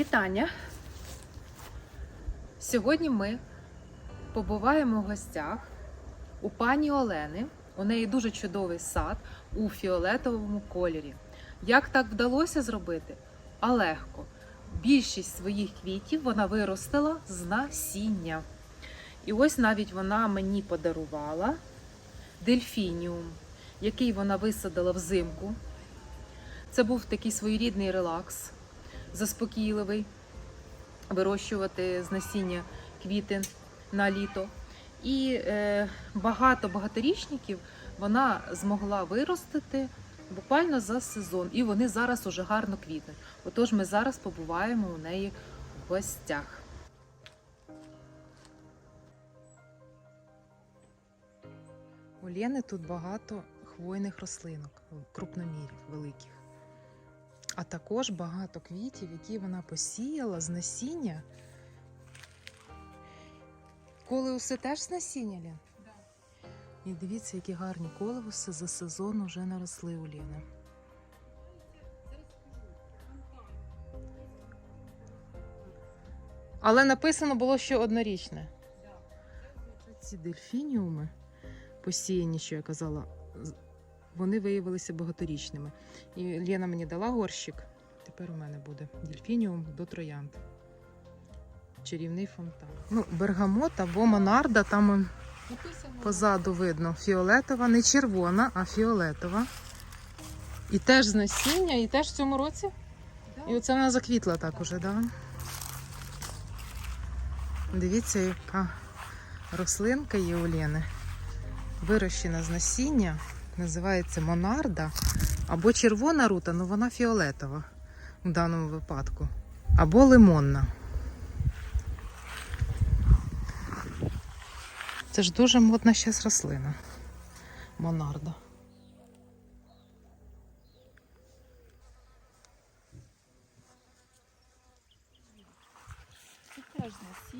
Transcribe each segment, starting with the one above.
Вітання! Сьогодні ми побуваємо в гостях у пані Олени. У неї дуже чудовий сад у фіолетовому кольорі. Як так вдалося зробити? А легко. Більшість своїх квітів вона виростила з насіння. І ось навіть вона мені подарувала дельфініум, який вона висадила взимку. Це був такий своєрідний релакс, заспокійливий, вирощувати з насіння квіти на літо. І е, багато багаторічників вона змогла виростити буквально за сезон. І вони зараз уже гарно квітнуть. Отож, ми зараз побуваємо у неї в гостях. У Лєни тут багато хвойних рослинок, крупномірів великих. А також багато квітів, які вона посіяла з насіння. Колеуси теж з насіння, Лен? І дивіться, які гарні колеуси за сезон вже наросли у Лєни. Але написано було, що однорічне. Ці дельфініуми, посіяні, що я казала, вони виявилися багаторічними. І Лена мені дала горщик. Тепер у мене буде дельфініум до троянд. Чарівний фонтан. Ну, бергамот або монарда, там позаду видно фіолетова, не червона, а фіолетова. І теж з насіння, і теж в цьому році. І оце вона заквітла так уже, да? Дивіться, яка рослинка є у Лени. Вирощена з насіння, називається Монарда. Або червона рута, але вона фіолетова в даному випадку. Або лимонна. Це ж дуже модна зараз рослина. Монарда.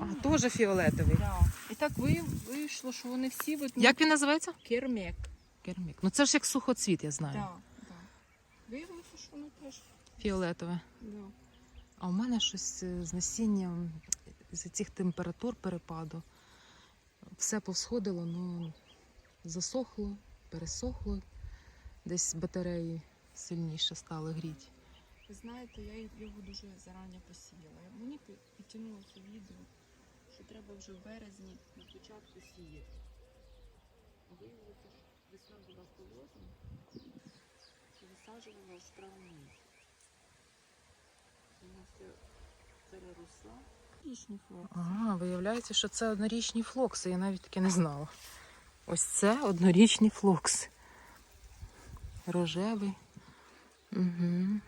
А, теж фіолетовий. Да. І так ви- вийшло, що вони всі от, Як він називається? кермек. Кермік. Ну це ж як сухоцвіт, я знаю. Да, да. Виявилося, що вони теж. Фіолетове. Да. А у мене щось е, з насінням з цих температур перепаду. Все повсходило, ну засохло, пересохло. Десь батареї сильніше стали гріти. Ви знаєте, я його дуже зарані посіяла. Мені пі- підтягнулося відео, що треба вже в березні на початку сіяти. Виявилося, весна була холодна, що висаджувала в травні. Вона все переросла. Річні флокси. Ага, виявляється, що це однорічні флокси. Я навіть таке не знала. Ось це однорічні флокси. Рожевий. Угу.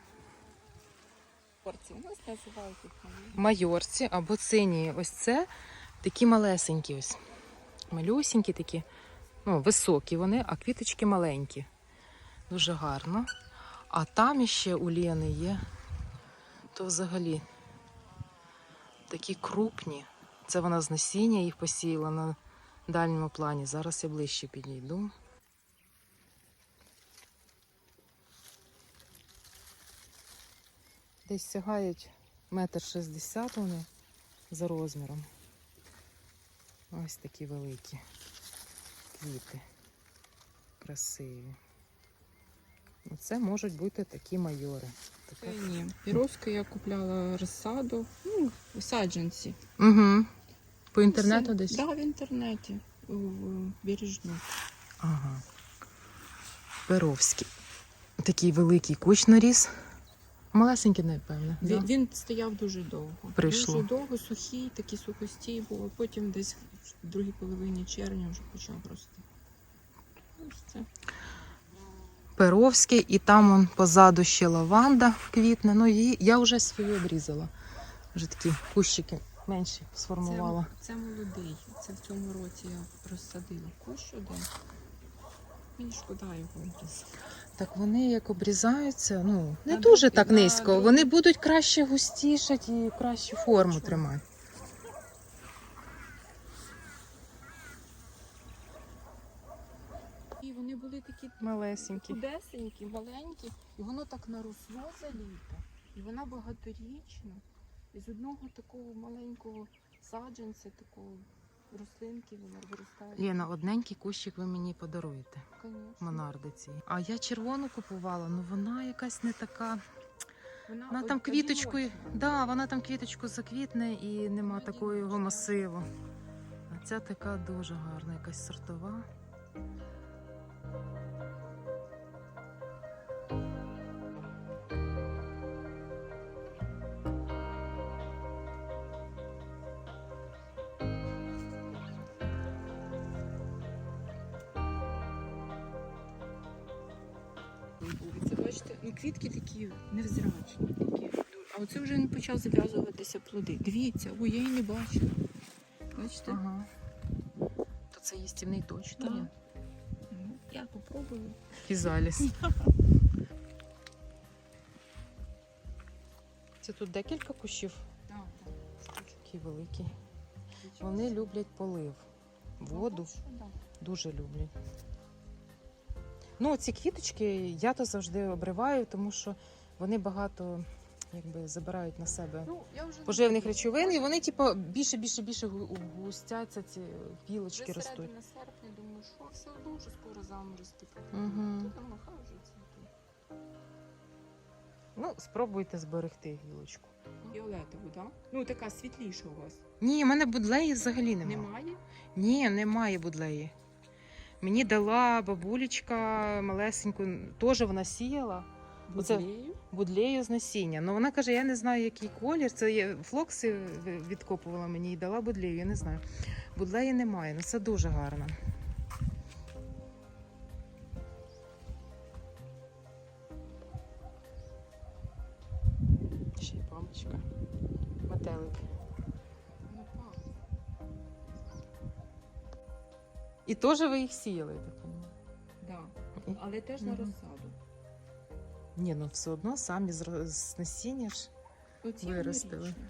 Порці. У нас називають їх майорці або цинії. Ось це такі малесенькі, ось. Малюсінькі такі, ну, високі вони, а квіточки маленькі. Дуже гарно. А там іще у Лєни є, то взагалі такі крупні. Це вона з насіння їх посіяла на дальньому плані. Зараз я ближче підійду. Десь сягають метр шістдесят вони за розміром. Ось такі великі квіти. Красиві. Це можуть бути такі майори. Це ні. Піровська я купляла розсаду, ну, саджанці. Угу. По інтернету десь? Да, в інтернеті. В Бережну. Ага. Перовський. Такий великий кущ наріс. Малесенький, напевне. Він, він стояв дуже довго. Прийшло. Дуже довго, сухий, такий сухостій був, а потім десь в другій половині червня вже почав рости. Ось це. Перовський, і там он позаду ще лаванда квітне. Ну, її я вже свою обрізала. Вже такі кущики менші сформувала. Це, це молодий. Це в цьому році я розсадила кущ один. Мені шкода його обрізати. Так вони як обрізаються, ну не На дуже так на низько. друг- Вони будуть краще густішати і кращу форму Чого? тримати. І вони були такі Малесенькі. худесенькі, маленькі, і воно так наросло за літо. І вона багаторічна. Із одного такого маленького саджанця, такого рослинки, вона виростає. Ліна, одненький кущик ви мені подаруєте. Конечно. Монардиці. А я червону купувала, ну вона якась не така. Вона, Вона там квіточкою, да, вона там квіточку заквітне і нема такого його масиву. А ця така дуже гарна, якась сортова. Бачите, ну квітки такі невзрачні. Такі. А оце вже почав зав'язуватися плоди. Дивіться, ой, я її не бачила. Бачите? Ага. То це їстівний точно. Так. Ну, я попробую. Фізаліс. Це тут декілька кущів, Так, так. такі великі. Вони люблять полив, воду. Дуже люблять. Ну, ці квіточки я то завжди обриваю, тому що вони багато якби, забирають на себе Ну, я вже поживних речовин, і вони, типу, більше, більше, більше густяться, ці гілочки Вже ростуть. середина серпня, думаю, що все одно вже скоро заморозки. Тут там вже цвітуть. Ну, спробуйте зберегти гілочку. Фіолетову, так? Ну, така світліша у вас. Ні, в мене будлеї взагалі немає. Немає? Ні, немає будлеї. Мені дала бабулечка малесеньку, теж вона сіяла Будлею? будлею з насіння. Ну вона каже, я не знаю, який колір. Це є флокси відкопувала мені і дала будлею, я не знаю. Будлеї немає, ну це дуже гарно. Ще й бабочка. Метелик. І теж ви їх сіяли, я так розумію? Да. Але теж на Мгм. розсаду. Ні, ну все одно самі з, з насіння ж. Оці Виростили. однорічні.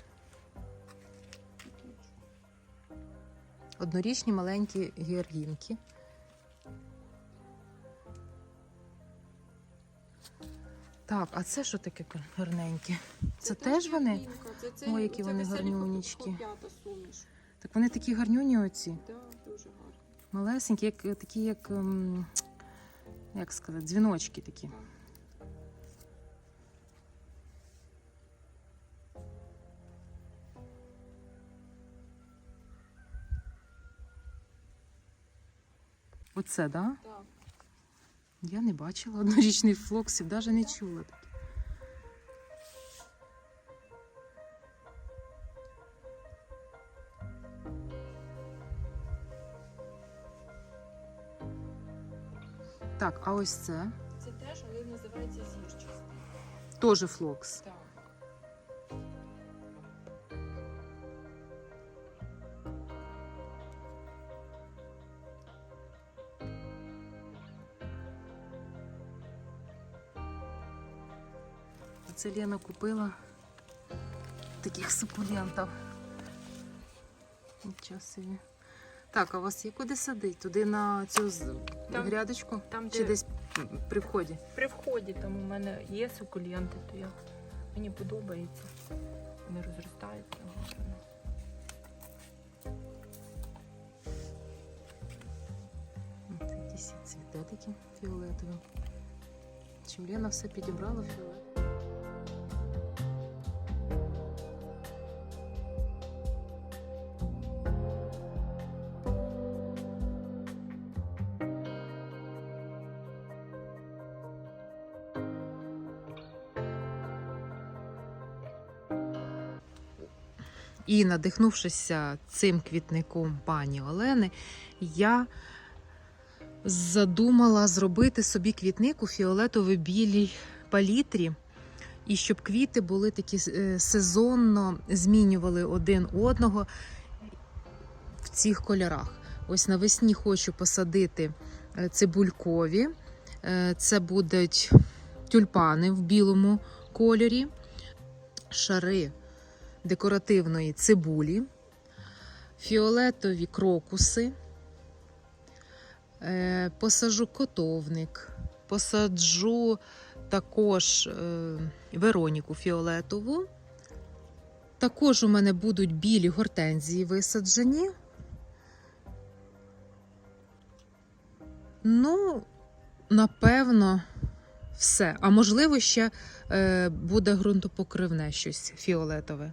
Однорічні маленькі георгінки. Так, а це що таке гарненьке? Це, теж вони? Це, це, Ой, які вони гарнюнічки. Так вони такі гарнюні оці. Да. Малесенькі, як такі, як, ем, як сказати, дзвіночки такі. Оце, так? Да? Так. Я не бачила однорічних флоксів, навіть не чула таке. Так, а ось це Це теж, але називається зірчастий. теж флокс. Так. Це Лена купила таких сукулентів. Нічого собі. Так, а у вас є куди садити? Туди на цю Там- грядочку? Там, Чи де десь при вході? при вході там у мене є сукулєнти, то я мені подобається. Вони розростаються гарно. Якісь цвіте такі фіолетові. Чим Лена все підібрала фіолет. І надихнувшися цим квітником пані Олени, я задумала зробити собі квітник у фіолетово-білій палітрі, і щоб квіти були такі е, сезонно змінювали один одного в цих кольорах. Ось навесні хочу посадити е, цибулькові. Е, Це будуть тюльпани в білому кольорі, шари декоративної цибулі, фіолетові крокуси. Е, Посаджу котовник, посаджу також е, Вероніку фіолетову, Також у мене будуть білі гортензії висаджені. Ну, напевно, все. А можливо, ще е, буде ґрунтопокривне щось фіолетове.